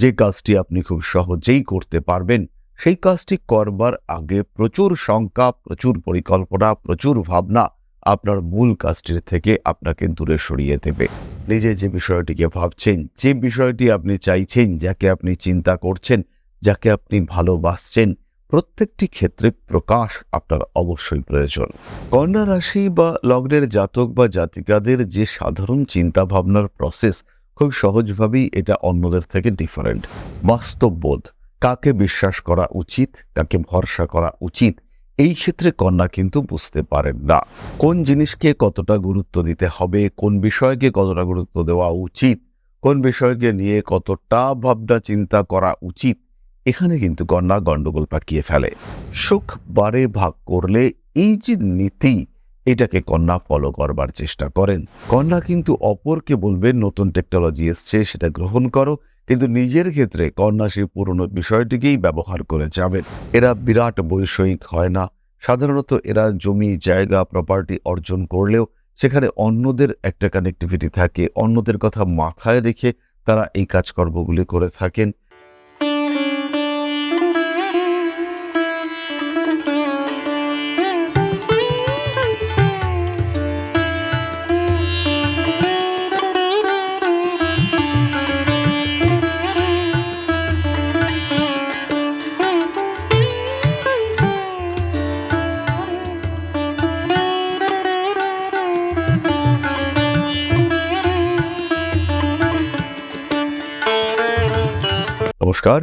যে কাজটি আপনি খুব সহজেই করতে পারবেন, সেই কাজটি করবার আগে প্রচুর শঙ্কা, প্রচুর পরিকল্পনা, প্রচুর ভাবনা আপনার মূল কাজটির থেকে আপনাকে দূরে সরিয়ে দেবে। নিজে যে বিষয়টিকে ভাবছেন, যে বিষয়টি আপনি চাইছেন, যাকে আপনি চিন্তা করছেন, যাকে আপনি ভালোবাসছেন, প্রত্যেকটি ক্ষেত্রে প্রকাশ আপনার অবশ্যই প্রয়োজন। কন্যা রাশি বা লগ্নের জাতক বা জাতিকাদের যে সাধারণ চিন্তা ভাবনার প্রসেস খুব সহজভাবেই এটা অন্যদের থেকে ডিফারেন্ট বাস্তববোধ কাকে বিশ্বাস করা উচিত, কাকে ভরসা করা উচিত, এই ক্ষেত্রে কন্যা কিন্তু বুঝতে পারেন না। কোন জিনিসকে কতটা গুরুত্ব দিতে হবে, কোন বিষয়কে কতটা গুরুত্ব দেওয়া উচিত, কোন বিষয়কে নিয়ে কতটা ভাবনা চিন্তা করা উচিত, এখানে কিন্তু কন্যা গণ্ডগোল পাকিয়ে ফেলে। সুখ বারে ভাগ করলে এই যে নীতি এটাকে কন্যা ফলো করবার চেষ্টা করেন। কন্যা কিন্তু অপরকে বলবেন নতুন টেকনোলজি এসছে, সেটা গ্রহণ করো। কিন্তু নিজের ক্ষেত্রে কন্যা সেই পুরনো বিষয়টিকেই ব্যবহার করে যাবেন। এরা বিরাট বৈষয়িক হয় না। সাধারণত এরা জমি, জায়গা প্রপার্টি অর্জন করলেও সেখানে অন্যদের একটা কানেক্টিভিটি থাকে, অন্যদের কথা মাথায় রেখে তারা এই কাজকর্মগুলি করে থাকেন। নমস্কার।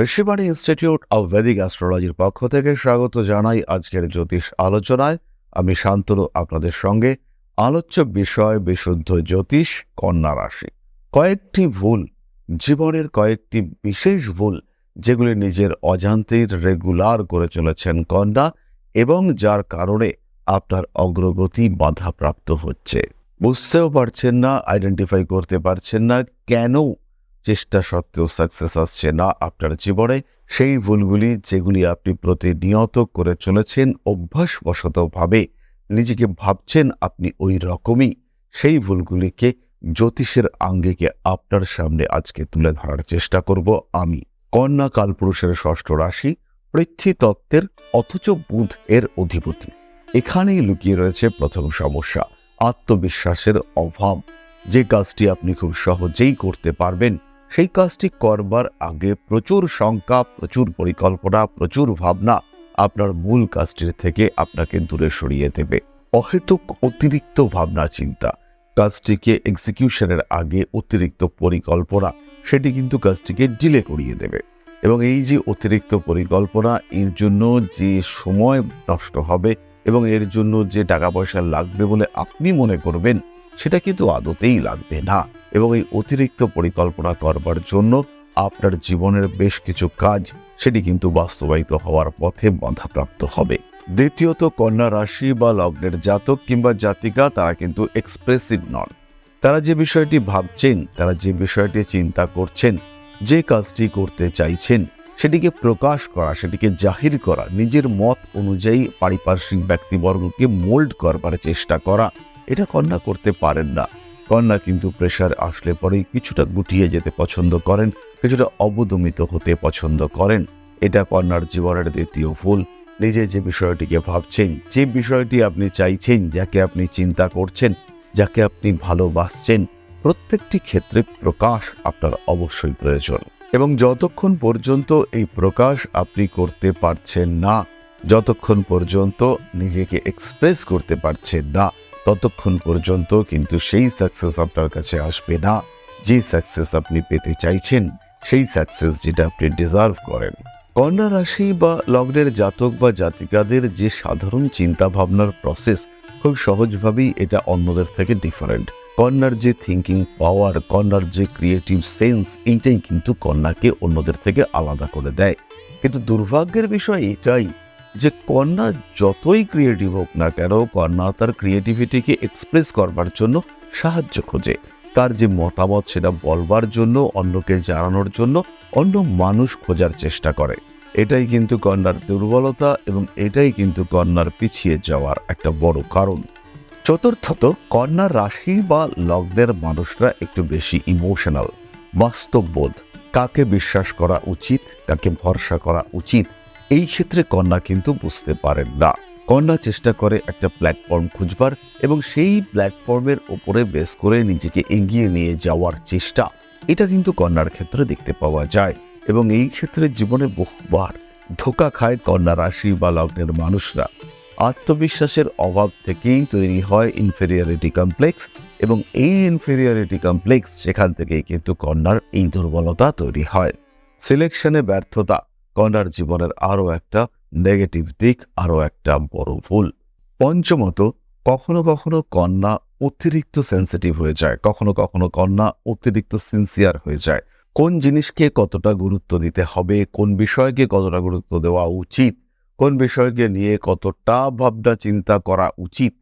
ঋষিবাণী ইনস্টিটিউট অব ভেদিক অ্যাস্ট্রোলজির পক্ষ থেকে স্বাগত জানাই আজকের জ্যোতিষ আলোচনায়। আমি শান্তনু, আপনাদের সঙ্গে আলোচ্য বিষয় বিশুদ্ধ জ্যোতিষ, কন্যা রাশি। কয়েকটি ভুল, জীবনের কয়েকটি বিশেষ ভুল, যেগুলি নিজের অজান্তের রেগুলার করে চলেছেন কন্যা এবং যার কারণে আপনার অগ্রগতি বাধাপ্রাপ্ত হচ্ছে। বুঝতেও পারছেন না আইডেন্টিফাই করতে পারছেন না কেন চেষ্টা সত্ত্বেও সাকসেস আসছে না আপনার জীবনে। সেই ভুলগুলি যেগুলি আপনি প্রতিনিয়ত করে চলেছেন, অভ্যাসবশতভাবে নিজেকে ভাবছেন আপনি ওই রকমই। সেই ভুলগুলিকে জ্যোতিষের আঙ্গিকে আপনার সামনে আজকে তুলে ধরার চেষ্টা করব আমি। কন্যা কালপুরুষের ষষ্ঠ রাশি, পৃথ্বী তত্ত্বের অথচ বুধ এর অধিপতি। এখানেই লুকিয়ে রয়েছে প্রথম সমস্যা, আত্মবিশ্বাসের অভাব। যে কাজটি আপনি খুব সহজেই করতে পারবেন সেই কাজটি করবার আগে প্রচুর শঙ্কা, প্রচুর পরিকল্পনা, প্রচুর ভাবনা আপনার মূল কাজটির থেকে আপনাকে দূরে সরিয়ে দেবে। অহেতুক অতিরিক্ত ভাবনা, চিন্তা কাজটিকে এক্সিকিউশনের আগে অতিরিক্ত পরিকল্পনা সেটি কিন্তু কাজটিকে ডিলে করিয়ে দেবে এবং এই যে অতিরিক্ত পরিকল্পনা, এর জন্য যে সময় নষ্ট হবে এবং এর জন্য যে টাকা পয়সা লাগবে বলে আপনি মনে করবেন সেটা কিন্তু আদতেই লাগবে না। এবং এই অতিরিক্ত পরিকল্পনা করবার জন্য আপনার জীবনের বেশ কিছু কাজ সেটি কিন্তু বাস্তবায়িত হওয়ার পথে বাধাপ্রাপ্ত হবে। দ্বিতীয়ত, কন্যা রাশি বা লগ্নের জাতক কিংবা জাতিকা তারা কিন্তু এক্সপ্রেসিভ নন। তারা যে বিষয়টি ভাবছেন, তারা যে বিষয়টি চিন্তা করছেন, যে কাজটি করতে চাইছেন, সেটিকে প্রকাশ করা, সেটিকে জাহির করা, নিজের মত অনুযায়ী পারিপার্শ্বিক ব্যক্তিবর্গকে মোল্ড করবার চেষ্টা করা এটা কন্যা করতে পারেন না। কন্যা কিন্তু প্রেশার আসলে পরেই কিছুটা গুটিয়ে যেতে পছন্দ করেন, কিছুটা অবদমিত হতে পছন্দ করেন। এটা কন্যার জীবনের দ্বিতীয় ফুল। নিজে যে বিষয়টিকে ভাবছেন, যে বিষয়টি আপনি চাইছেন, যাকে আপনি চিন্তা করছেন, যাকে আপনি ভালোবাসছেন, প্রত্যেকটি ক্ষেত্রে প্রকাশ আপনার অবশ্যই প্রয়োজন। এবং যতক্ষণ পর্যন্ত এই প্রকাশ আপনি করতে পারছেন না, যতক্ষণ পর্যন্ত নিজেকে এক্সপ্রেস করতে পারছেন না ততক্ষণ পর্যন্ত কিন্তু সেই সাকসেস আপনার কাছে আসবে না। যে সাকসেস আপনি পেতে চাইছেন, সেই সাকসেস যেটা আপনি ডিজার্ভ করেন। কন্যা রাশি বা লগ্নের জাতক বা জাতিকাদের যে সাধারণ চিন্তা ভাবনার প্রসেস খুব সহজভাবেই এটা অন্যদের থেকে ডিফারেন্ট কন্যার যে থিঙ্কিং পাওয়ার কন্যার যে ক্রিয়েটিভ সেন্স এইটাই কিন্তু কন্যাকে অন্যদের থেকে আলাদা করে দেয়। কিন্তু দুর্ভাগ্যের বিষয় এটাই যে কন্যা যতই ক্রিয়েটিভ হোক না কেন, কন্যা তার ক্রিয়েটিভিটিকে এক্সপ্রেস করবার জন্য সাহায্য খোঁজে। তার যে মতামত সেটা বলবার জন্য, অন্যকে জানানোর জন্য, অন্য মানুষ খোঁজার চেষ্টা করে। এটাই কিন্তু কন্যার দুর্বলতা এবং এটাই কিন্তু কন্যার পিছিয়ে যাওয়ার একটা বড় কারণ। চতুর্থত, কন্যা রাশি বা লগ্নের মানুষরা একটু বেশি ইমোশনাল বাস্তববোধ। কাকে বিশ্বাস করা উচিত, কাকে ভরসা করা উচিত এই ক্ষেত্রে কন্যা কিন্তু বুঝতে পারেন না। কন্যা চেষ্টা করে একটা প্ল্যাটফর্ম খুঁজবার এবং সেই প্ল্যাটফর্মের ওপরে বেস করে নিজেকে এগিয়ে নিয়ে যাওয়ার চেষ্টা। এটা কিন্তু কন্যার ক্ষেত্রে দেখতে পাওয়া যায় এবং এই ক্ষেত্রে জীবনে বহুবার ধোকা খায় কন্যা রাশি বা লগ্নের মানুষরা। আত্মবিশ্বাসের অভাব থেকেই তৈরি হয় ইনফেরিয়রিটি কমপ্লেক্স এবং এই ইনফেরিয়রিটি কমপ্লেক্স সেখান থেকেই কিন্তু কন্যার এই দুর্বলতা তৈরি হয়। সিলেকশনে ব্যর্থতা কন্যার জীবনের আরও একটা নেগেটিভ দিক, আরও একটা বড় ভুল। পঞ্চমত, কখনো কখনো কন্যা অতিরিক্ত সেন্সিটিভ হয়ে যায়। কখনো কখনো কন্যা অতিরিক্ত সিনসিয়ার হয়ে যায়। কোন জিনিসকে কতটা গুরুত্ব দিতে হবে, কোন বিষয়কে কতটা গুরুত্ব দেওয়া উচিত, কোন বিষয়কে নিয়ে কতটা ভাবনা চিন্তা করা উচিত,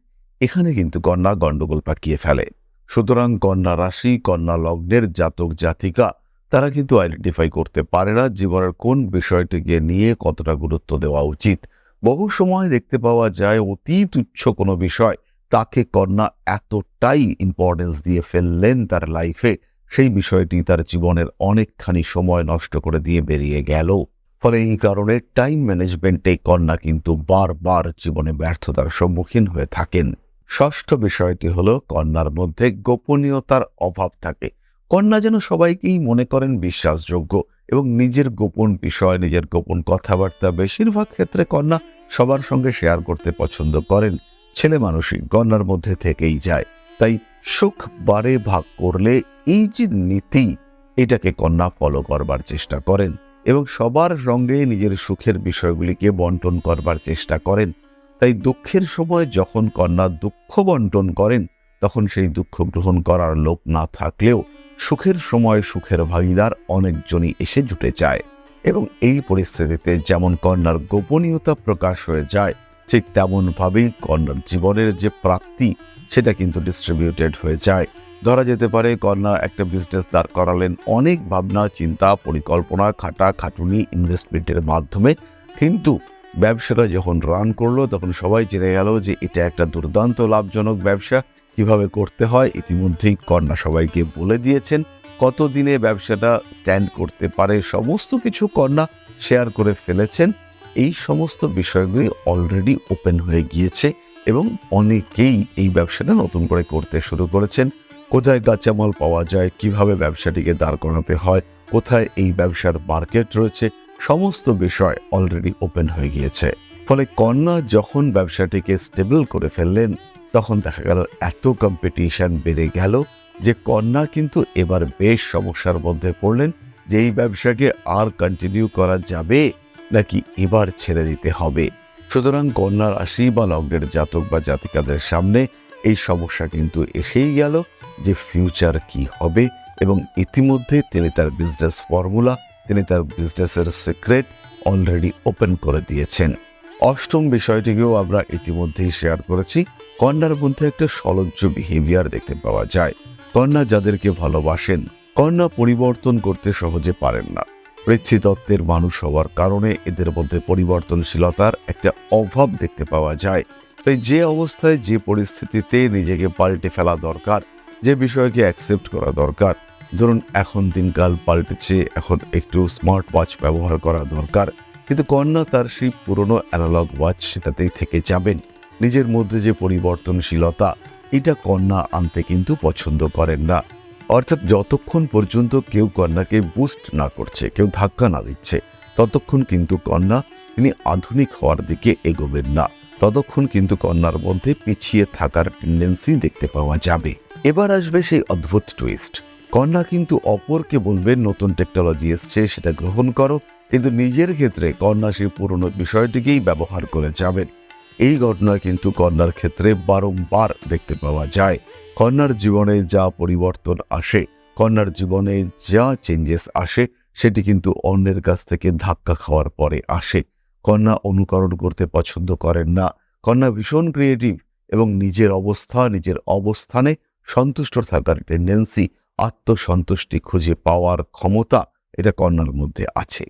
এখানে কিন্তু কন্যা গণ্ডগোল পাকিয়ে ফেলে। সুতরাং কন্যা রাশি, কন্যা লগ্নের জাতক জাতিকা তারা কিন্তু আইডেন্টিফাই করতে পারে না জীবনের কোন বিষয়টিকে নিয়ে কতটা গুরুত্ব দেওয়া উচিত। বহু সময় দেখতে পাওয়া যায় অতি তুচ্ছ কোনো বিষয়, তাকে কন্যা এতটাই ইম্পর্টেন্স দিয়ে ফেললেন তার লাইফে সেই বিষয়টি তার জীবনের অনেকখানি সময় নষ্ট করে দিয়ে বেরিয়ে গেল। ফলে এই কারণে টাইম ম্যানেজমেন্টে কন্যা কিন্তু বারবার জীবনে ব্যর্থতার সম্মুখীন হয়ে থাকেন। ষষ্ঠ বিষয়টি হলো কন্যার মধ্যে গোপনীয়তার অভাব থাকে। কন্যা যেন সবাইকেই মনে করেন বিশ্বাসযোগ্য এবং নিজের গোপন বিষয়, নিজের গোপন কথাবার্তা বেশিরভাগ ক্ষেত্রে কন্যা সবার সঙ্গে শেয়ার করতে পছন্দ করেন। ছেলে মানুষই কন্যার মধ্যে থেকেই যায়। তাই সুখ বারে ভাগ করলে এই যে নীতি, এটাকে কন্যা ফলো করবার চেষ্টা করেন এবং সবার সঙ্গে নিজের সুখের বিষয়গুলিকে বন্টন করবার চেষ্টা করেন। তাই দুঃখের সময় যখন কন্যা দুঃখ বন্টন করেন, তখন সেই দুঃখ গ্রহণ করার লোক না থাকলেও সুখের সময় সুখের ভাগিদার অনেকজনই এসে জুটে যায় এবং এই পরিস্থিতিতে যেমন কন্যার গোপনীয়তা প্রকাশ হয়ে যায়, ঠিক তেমনভাবেই কন্যার জীবনের যে প্রাপ্তি, সেটা কিন্তু ডিস্ট্রিবিউটেড হয়ে যায়। ধরা যেতে পারে কন্যা একটা বিজনেস দাঁড় করালেন, অনেক ভাবনা, চিন্তা, পরিকল্পনা, খাটা খাটুনি ইনভেস্টমেন্টের মাধ্যমে। কিন্তু ব্যবসাটা যখন রান করল, তখন সবাই জেনে গেল যে এটা একটা দুর্দান্ত লাভজনক ব্যবসা। কীভাবে করতে হয়, ইতিমধ্যেই কন্যা সবাইকে বলে দিয়েছেন কতদিনে ব্যবসাটা স্ট্যান্ড করতে পারে, সমস্ত কিছু কন্যা শেয়ার করে ফেলেছেন। এই সমস্ত বিষয়গুলি অলরেডি ওপেন হয়ে গিয়েছে এবং অনেকেই এই ব্যবসাটা নতুন করে করতে শুরু করেছেন। কোথায় কাঁচামাল পাওয়া যায়, কীভাবে ব্যবসাটিকে দাঁড় করাতে হয়, কোথায় এই ব্যবসার মার্কেট রয়েছে, সমস্ত বিষয় অলরেডি ওপেন হয়ে গিয়েছে। ফলে কন্যা যখন ব্যবসাটিকে স্টেবল করে ফেললেন তখন দেখা গেল এত কম্পিটিশন বেড়ে গেল যে কন্যা কিন্তু এবার বেশ সমস্যার মধ্যে পড়লেন যে এই ব্যবসাকে আর কন্টিনিউ করা যাবে নাকি এবার ছেড়ে দিতে হবে। সুতরাং কন্যা রাশি বা লগ্নের জাতক বা জাতিকাদের সামনে এই সমস্যা কিন্তু এসেই গেল যে ফিউচার কি হবে এবং ইতিমধ্যে তিনি তার বিজনেস ফর্মুলা তিনি তার বিজনেসের সিক্রেট অলরেডি ওপেন করে দিয়েছেন। অষ্টম বিষয়টিকেও আমরা ইতিমধ্যেই শেয়ার করেছি। কন্যার মধ্যে একটা সলজ্জ বিহেভিয়ার দেখতে পাওয়া যায়। কন্যা যাদেরকে ভালোবাসেন, কন্যা পরিবর্তন করতে সহজে পারেন না। পৃথ্বীতত্ত্বের মানুষ হওয়ার কারণে এদের মধ্যে পরিবর্তনশীলতার একটা অভাব দেখতে পাওয়া যায়। তাই যে অবস্থায়, যে পরিস্থিতিতে নিজেকে পাল্টে ফেলা দরকার, যে বিষয়কে অ্যাকসেপ্ট করা দরকার, ধরুন এখন দিনকাল পাল্টেছে, এখন একটু স্মার্ট ওয়াচ ব্যবহার করা দরকার কিন্তু কন্যা তার সেই পুরনো অ্যানালগ ওয়াচ সেটাতেই থেকে যাবেন। নিজের মধ্যে যে পরিবর্তনশীলতা, এটা কন্যা আনতে কিন্তু পছন্দ করেন না। অর্থাৎ যতক্ষণ পর্যন্ত কেউ কন্যাকে বুস্ট না করছে, কেউ ধাক্কা না দিচ্ছে, ততক্ষণ কিন্তু কন্যা তিনি আধুনিক হওয়ার দিকে এগোবেন না। ততক্ষণ কিন্তু কন্যার মধ্যে পিছিয়ে থাকার টেন্ডেন্সি দেখতে পাওয়া যাবে। এবার আসবে সেই অদ্ভুত টুইস্ট কন্যা কিন্তু অপরকে বলবে, নতুন টেকনোলজি এসছে, সেটা গ্রহণ করো। কিন্তু নিজের ক্ষেত্রে কন্যা সেই পুরনো বিষয়টিকেই ব্যবহার করে যাবেন। এই ঘটনা কিন্তু কন্যার ক্ষেত্রে বারংবার দেখতে পাওয়া যায়। কন্যার জীবনে যা পরিবর্তন আসে, কন্যার জীবনে যা চেঞ্জেস আসে, সেটি কিন্তু অন্যের কাছ থেকে ধাক্কা খাওয়ার পরে আসে। কন্যা অনুকরণ করতে পছন্দ করেন না। কন্যা ভীষণ ক্রিয়েটিভ এবং নিজের অবস্থা, নিজের অবস্থানে সন্তুষ্ট থাকার টেন্ডেন্সি আত্মসন্তুষ্টি খুঁজে পাওয়ার ক্ষমতা এটা কন্যার মধ্যে আছে।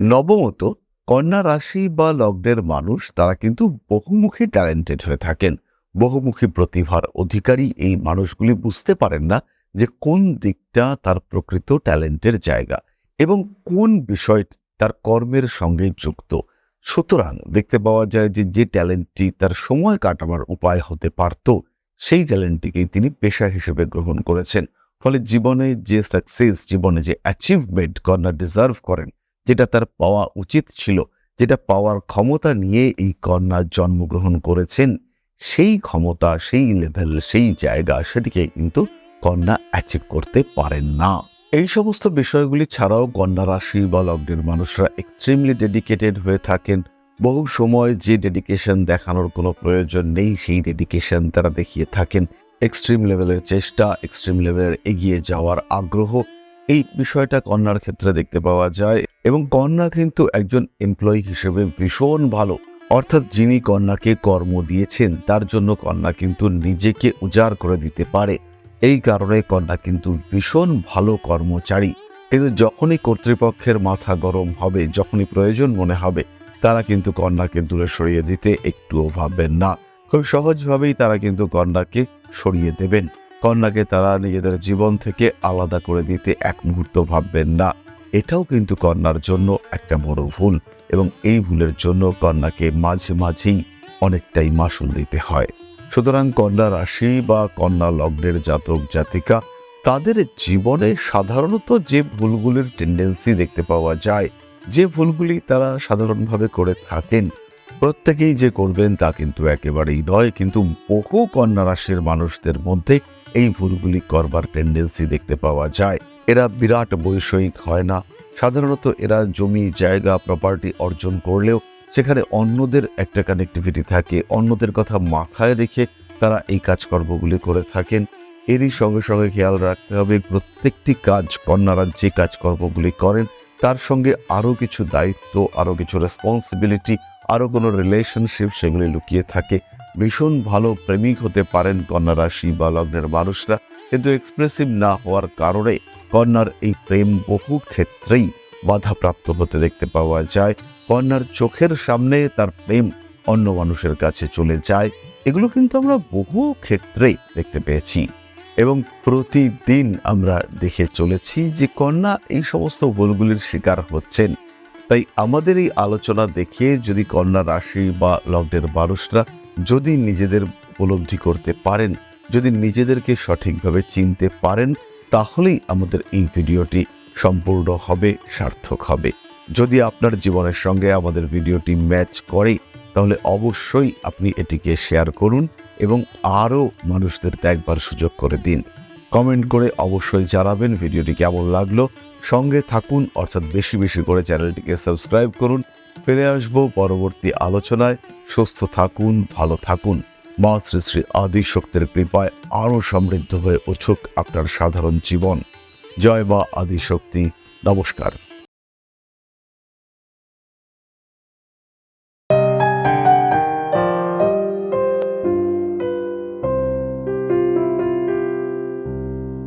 নবমত, কন্যা রাশি বা লগ্নের মানুষ, তারা কিন্তু বহুমুখী ট্যালেন্টেড হয়ে থাকেন। বহুমুখী প্রতিভার অধিকারী এই মানুষগুলি বুঝতে পারেন না যে কোন দিকটা তার প্রকৃত ট্যালেন্টের জায়গা এবং কোন বিষয়টি তার কর্মের সঙ্গে যুক্ত। সুতরাং দেখতে পাওয়া যায় যে যে ট্যালেন্টটি তার সময় কাটাবার উপায় হতে পারত, সেই ট্যালেন্টটিকেই তিনি পেশা হিসেবে গ্রহণ করেছেন। ফলে জীবনে যে সাকসেস জীবনে যে অ্যাচিভমেন্ট কন্যা ডিজার্ভ করেন যেটা তার পাওয়া উচিত ছিল, যেটা পাওয়ার ক্ষমতা নিয়ে এই কন্যা জন্মগ্রহণ করেছেন, সেই ক্ষমতা, সেই লেভেল সেই জায়গা সেটিকে কিন্তু কন্যা অ্যাচিভ করতে পারেন না। এই সমস্ত বিষয়গুলি ছাড়াও কন্যা রাশি বা লগ্নের মানুষরা এক্সট্রিমলি ডেডিকেটেড হয়ে থাকেন। বহু সময় যে ডেডিকেশন দেখানোর কোনো প্রয়োজন নেই, সেই ডেডিকেশন তারা দেখিয়ে থাকেন। এক্সট্রিম লেভেলের চেষ্টা এক্সট্রিম লেভেলের এগিয়ে যাওয়ার আগ্রহ, এই বিষয়টা কন্যার ক্ষেত্রে দেখতে পাওয়া যায়। এবং কন্যা কিন্তু একজন এমপ্লয়ি হিসেবে ভীষণ ভালো। অর্থাৎ যিনি কন্যাকে কর্ম দিয়েছেন, তার জন্য কন্যা কিন্তু নিজেকে উজাড় করে দিতে পারে। এই কারণে কন্যা কিন্তু ভীষণ ভালো কর্মচারী। কিন্তু যখনই কর্তৃপক্ষের মাথা গরম হবে, যখনই প্রয়োজন মনে হবে, তারা কিন্তু কন্যাকে দূরে সরিয়ে দিতে একটুও ভাববেন না। খুব সহজভাবেই তারা কিন্তু কন্যাকে সরিয়ে দেবেন। কন্যাকে তারা নিজেদের জীবন থেকে আলাদা করে দিতে এক মুহূর্ত ভাববেন না। এটাও কিন্তু কন্যার জন্য একটা বড় ভুল এবং এই ভুলের জন্য কন্যাকে মাঝে মাঝেই অনেকটাই মাসুল দিতে হয়। সুতরাং কন্যা রাশি বা কন্যা লগ্নের জাতক জাতিকা, তাদের জীবনে সাধারণত যে ভুলগুলির টেন্ডেন্সি দেখতে পাওয়া যায়, যে ভুলগুলি তারা সাধারণভাবে করে থাকেন, প্রত্যেকেই যে করবেন তা কিন্তু একেবারেই নয়। কিন্তু বহু কন্যা রাশির মানুষদের মধ্যে এই ভুলগুলি করবার টেন্ডেন্সি দেখতে পাওয়া যায়। এরা বিরাট বৈষয়িক হয় না। সাধারণত এরা জমি, জায়গা প্রপার্টি অর্জন করলেও সেখানে অন্যদের একটা কানেক্টিভিটি থাকে, অন্যদের কথা মাথায় রেখে তারা এই কাজকর্মগুলি করে থাকেন। এরই সঙ্গে সঙ্গে খেয়াল রাখতে হবে, প্রত্যেকটি কাজ কন্যারা যে কাজকর্মগুলি করেন, তার সঙ্গে আরও কিছু দায়িত্ব, আরও কিছু রেসপন্সিবিলিটি আরও কোনো রিলেশনশিপ সেগুলি লুকিয়ে থাকে। ভীষণ ভালো প্রেমিক হতে পারেন কন্যা রাশি বা লগ্নের মানুষরা। কিন্তু এক্সপ্রেসিভ না হওয়ার কারণে কন্যার এই প্রেম বহু ক্ষেত্রেই বাধাপ্রাপ্ত হতে দেখতে পাওয়া যায়। কন্যার চোখের সামনে তার প্রেম অন্য মানুষের কাছে চলে যায়। এগুলো কিন্তু আমরা বহু ক্ষেত্রেই দেখতে পেয়েছি। এবং প্রতিদিন আমরা দেখে চলেছি যে কন্যা এই সমস্ত ভুলগুলির শিকার হচ্ছেন। তাই আমাদের এই আলোচনা দেখে যদি কন্যা রাশি বা লগ্নের মানুষরা যদি নিজেদের উপলব্ধি করতে পারেন যদি নিজেদেরকে সঠিকভাবে চিনতে পারেন, তাহলেই আমাদের এই ভিডিওটি সম্পূর্ণ হবে, সার্থক হবে। যদি আপনার জীবনের সঙ্গে আমাদের ভিডিওটি ম্যাচ করে, তাহলে অবশ্যই আপনি এটিকে শেয়ার করুন এবং আরও মানুষদের একবার সুযোগ করে দিন। কমেন্ট করে অবশ্যই জানাবেন ভিডিওটি কেমন লাগল। সঙ্গে থাকুন, অর্থাৎ বেশি বেশি করে চ্যানেলটিকে সাবস্ক্রাইব করুন। ফিরে আসব পরবর্তী আলোচনায়। সুস্থ থাকুন, ভালো থাকুন। মা শ্রী শ্রী আদি শক্তির কৃপায় আরও সমৃদ্ধ হয়ে উঠুক আপনার সাধারণ জীবন। জয় মা আদি শক্তি নমস্কার।